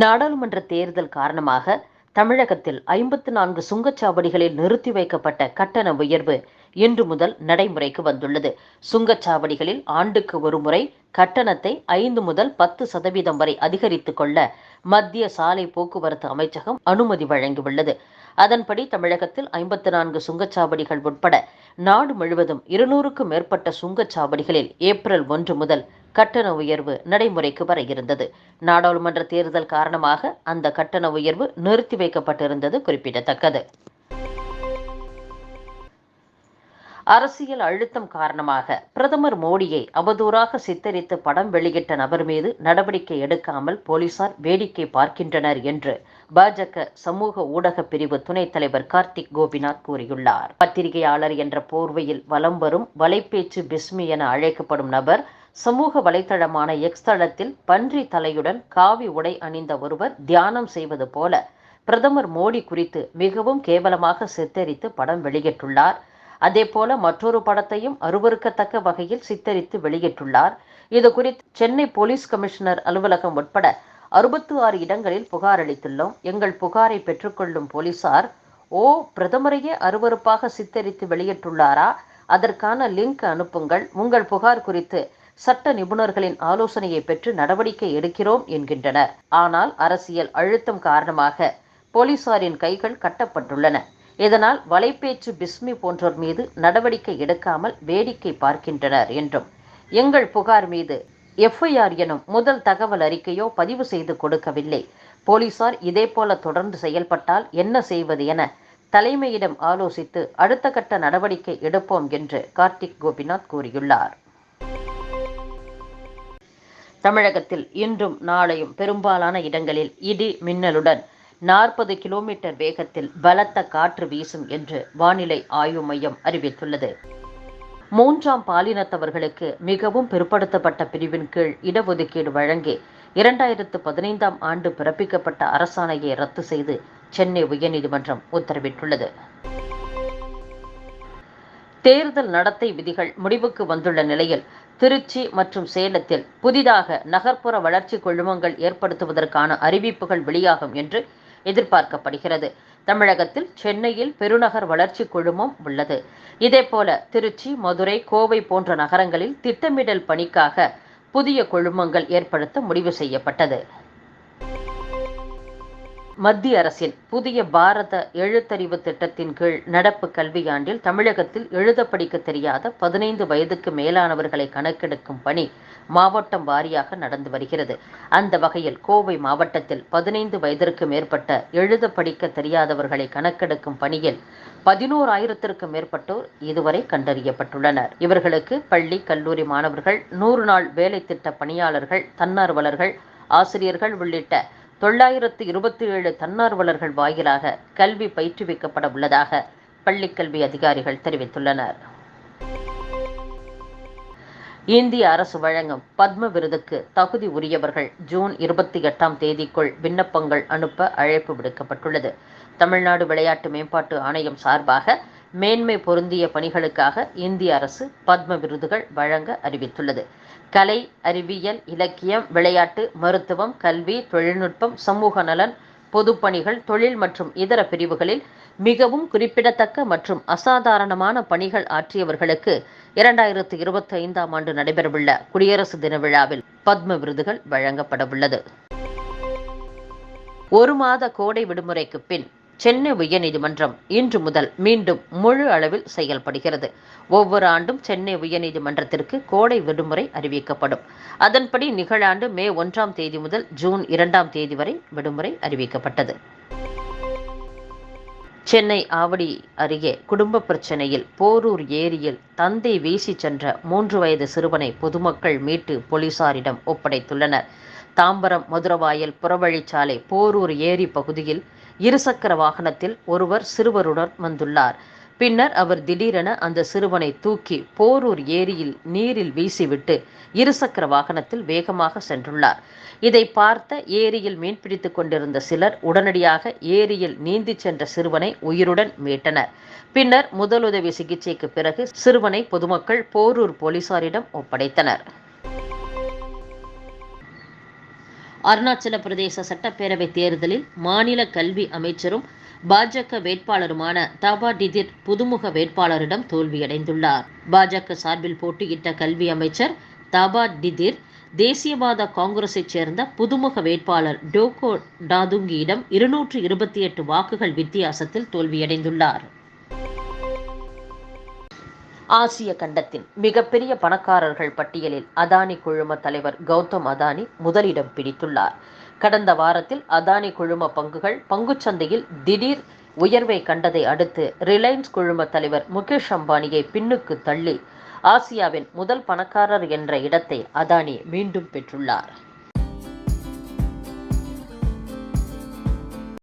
நாடாளுமன்ற தேர்தல் காரணமாக தமிழகத்தில் ஐம்பத்து நான்கு சுங்கச்சாவடிகளில் நிறுத்தி வைக்கப்பட்ட கட்டண உயர்வு இன்று முதல் நடைமுறைக்கு வந்துள்ளது. சுங்கச்சாவடிகளில் ஆண்டுக்கு ஒருமுறை கட்டணத்தை ஐந்து முதல் பத்து சதவீதம் வரை அதிகரித்துக் கொள்ள மத்திய சாலை போக்குவரத்து அமைச்சகம் அனுமதி வழங்கியுள்ளது. அதன்படி தமிழகத்தில் ஐம்பத்து நான்கு சுங்கச்சாவடிகள் உட்பட நாடு முழுவதும் இருநூறுக்கும் மேற்பட்ட சுங்கச்சாவடிகளில் ஏப்ரல் ஒன்று முதல் கட்டண உயர்வு நடைமுறைக்கு வர இருந்தது. நாடாளுமன்ற தேர்தல் காரணமாக அந்த கட்டண உயர்வு நிறுத்தி வைக்கப்பட்டிருந்தது குறிப்பிடத்தக்கது. அரசியல் அழுத்தம் காரணமாக பிரதமர் மோடியை அவதூறாக சித்தரித்து படம் வெளியிட்ட நபர் மீது நடவடிக்கை எடுக்காமல் போலீசார் வேடிக்கை பார்க்கின்றனர் என்று பாஜக சமூக ஊடக பிரிவு துணைத் தலைவர் கார்த்திக் கோபிநாத் கூறியுள்ளார். பத்திரிகையாளர் என்ற போர்வையில் வலம் வரும் வலைப்பேச்சு பிஸ்மி என அழைக்கப்படும் நபர் சமூக வலைதளமான எக்ஸ் தளத்தில் பன்றி தலையுடன் காவி உடை அணிந்த ஒருவர் தியானம் செய்வது போல பிரதமர் மோடி குறித்து மிகவும் கேவலமாக சித்தரித்து படம் வெளியிட்டுள்ளார். அதே போல மற்றொரு படத்தையும் அருவருக்கத்தக்க வகையில் சித்தரித்து வெளியிட்டுள்ளார். இது குறித்து சென்னை போலீஸ் கமிஷனர் அலுவலகம் உட்பட அறுபத்து ஆறு இடங்களில் புகார் அளித்துள்ளோம். எங்கள் புகாரை பெற்றுக்கொள்ளும் போலீசார் ஓ பிரதமரையே அருவருப்பாக சித்தரித்து வெளியிட்டுள்ளாரா? அதற்கான லிங்க் அனுப்புங்கள். உங்கள் புகார் குறித்து சட்ட நிபுணர்களின் ஆலோசனையை பெற்று நடவடிக்கை எடுக்கிறோம் என்கின்றனர். ஆனால் அரசியல் அழுத்தம் காரணமாக போலீசாரின் கைகள் கட்டப்பட்டுள்ளன. இதனால் வலைப்பேச்சு பிஸ்மி போன்றோர் மீது நடவடிக்கை எடுக்காமல் வேடிக்கை பார்க்கின்றனர் என்றும் எங்கள் புகார் மீது எஃப்ஐஆர் எனும் முதல் தகவல் அறிக்கையோ பதிவு செய்து கொடுக்கவில்லை. போலீசார் இதேபோல தொடர்ந்து செயல்பட்டால் என்ன செய்வது என தலைமையிடம் ஆலோசித்து அடுத்த கட்ட நடவடிக்கை எடுப்போம் என்று கார்த்திக் கோபிநாத் கூறியுள்ளார். தமிழகத்தில் இன்றும் நாளையும் பெரும்பாலான இடங்களில் இடி மின்னலுடன் நாற்பது கிலோமீட்டர் வேகத்தில் பலத்த காற்று வீசும் என்று வானிலை ஆய்வு மையம் அறிவித்துள்ளது. மூன்றாம் பாலினத்தவர்களுக்கு மிகவும் பிற்படுத்தப்பட்ட பிரிவின் கீழ் இடஒதுக்கீடு வழங்கி இரண்டாயிரத்து பதினைந்தாம் ஆண்டு பிறப்பிக்கப்பட்ட அரசாணையை ரத்து செய்து சென்னை உயர்நீதிமன்றம் உத்தரவிட்டுள்ளது. தேர்தல் நடத்தை விதிகள் முடிவுக்கு வந்துள்ள நிலையில் திருச்சி மற்றும் சேலத்தில் புதிதாக நகர்ப்புற வளர்ச்சி குழுமங்கள் ஏற்படுத்துவதற்கான அறிவிப்புகள் வெளியாகும் என்று எதிர்பார்க்கப்படுகிறது. தமிழகத்தில் சென்னையில் பெருநகர் வளர்ச்சி குழுமம் உள்ளது. இதேபோல திருச்சி மதுரை கோவை போன்ற நகரங்களில் திட்டமிடல் பணிக்காக புதிய குழுமங்கள் ஏற்படுத்த முடிவு செய்யப்பட்டது. மத்திய அரசின் புதிய பாரத எழுத்தறிவு திட்டத்தின் கீழ் நடப்பு கல்வியாண்டில் தமிழகத்தில் எழுத படிக்க தெரியாத பதினைந்து வயதுக்கு மேலானவர்களை கணக்கெடுக்கும் பணி மாவட்டம் வாரியாக நடந்து வருகிறது. அந்த வகையில் கோவை மாவட்டத்தில் பதினைந்து வயதிற்கு மேற்பட்ட எழுத படிக்க தெரியாதவர்களை கணக்கெடுக்கும் பணியில் பதினோராயிரத்திற்கும் மேற்பட்டோர் இதுவரை கண்டறியப்பட்டுள்ளனர். இவர்களுக்கு பள்ளி கல்லூரி மாணவர்கள் நூறு நாள் வேலை திட்ட பணியாளர்கள் தன்னார்வலர்கள் ஆசிரியர்கள் உள்ளிட்ட தொள்ளாயிரத்து இருபத்தி ஏழு தன்னார்வலர்கள் வாயிலாக கல்வி பயிற்றுவிக்கப்பட உள்ளதாக பள்ளிக்கல்வி அதிகாரிகள் தெரிவித்துள்ளனர். இந்திய அரசு வழங்கும் பத்ம விருதுக்கு தகுதி உரியவர்கள் ஜூன் இருபத்தி எட்டாம் தேதிக்குள் விண்ணப்பங்கள் அனுப்ப அழைப்பு விடுக்கப்பட்டுள்ளது. தமிழ்நாடு விளையாட்டு மேம்பாட்டு ஆணையம் சார்பாக மேன்மை பொருந்திய பணிகளுக்காக இந்திய அரசு பத்ம விருதுகள் வழங்க அறிவித்துள்ளது. கலை அறிவியல் இலக்கியம் விளையாட்டு மருத்துவம் கல்வி தொழில்நுட்பம் சமூக நலன் பொதுப்பணிகள் தொழில் மற்றும் இதர பிரிவுகளில் மிகவும் குறிப்பிடத்தக்க மற்றும் அசாதாரணமான பணிகள் ஆற்றியவர்களுக்கு இரண்டாயிரத்து இருபத்தி ஐந்தாம் ஆண்டு நடைபெறவுள்ள குடியரசு தின விழாவில் பத்ம விருதுகள் வழங்கப்படவுள்ளது. ஒரு மாத கோடை விடுமுறைக்கு பின் சென்னை உயர்நீதிமன்றம் இன்று முதல் மீண்டும் முழு அளவில் செயல்படுகிறது. ஒவ்வொரு ஆண்டும் சென்னை உயர்நீதிமன்றத்திற்கு கோடை விடுமுறை அறிவிக்கப்படும். அதன்படி நிகழாண்டு மே ஒன்றாம் தேதி முதல் ஜூன் இரண்டாம் தேதி வரை விடுமுறை அறிவிக்கப்பட்டது. சென்னை ஆவடி அருகே குடும்ப பிரச்சனையில் போரூர் ஏரியில் தந்தை வீசி சென்ற மூன்று வயது சிறுவனை பொதுமக்கள் மீட்டு போலீசாரிடம் ஒப்படைத்துள்ளனர். தாம்பரம் மதுரவாயல் புறவழிச்சாலை போரூர் ஏரி பகுதியில் இருசக்கர வாகனத்தில் ஒருவர் சிறுவருடன் வந்துள்ளார். பின்னர் அவர் திடீரென அந்த சிறுவனை தூக்கி போரூர் ஏரியில் நீரில் வீசிவிட்டு இருசக்கர வாகனத்தில் வேகமாக சென்றுள்ளார். இதை பார்த்த ஏரியில் மீன்பிடித்துக் கொண்டிருந்த சிலர் உடனடியாக ஏரியில் நீந்தி சென்ற சிறுவனை உயிருடன் மீட்டனர். பின்னர் முதலுதவி சிகிச்சைக்கு பிறகு சிறுவனை பொதுமக்கள் போரூர் போலீசாரிடம் ஒப்படைத்தனர். அருணாச்சல பிரதேச சட்டப்பேரவை தேர்தலில் மாநில கல்வி அமைச்சரும் பாஜக வேட்பாளருமான தாபா டிதிர் புதுமுக வேட்பாளரிடம் தோல்வியடைந்துள்ளார். பாஜக சார்பில் போட்டியிட்ட கல்வி அமைச்சர் தாபா டிதிர் தேசியவாத காங்கிரஸைச் சேர்ந்த புதுமுக வேட்பாளர் டோகோ டாதுங்கியிடம் இருநூற்று இருபத்தி எட்டு வாக்குகள் வித்தியாசத்தில் தோல்வியடைந்துள்ளார். ஆசிய கண்டத்தின் மிகப்பெரிய பணக்காரர்கள் பட்டியலில் அதானி குழும தலைவர் கௌதம் அதானி முதலிடம் பிடித்துள்ளார். கடந்த வாரத்தில் அதானி குழும பங்குகள் பங்குச்சந்தையில் திடீர் உயர்வை கண்டதை அடுத்து ரிலையன்ஸ் குழும தலைவர் முகேஷ் அம்பானியை பின்னுக்கு தள்ளி ஆசியாவின் முதல் பணக்காரர் என்ற இடத்தை அதானி மீண்டும் பெற்றுள்ளார்.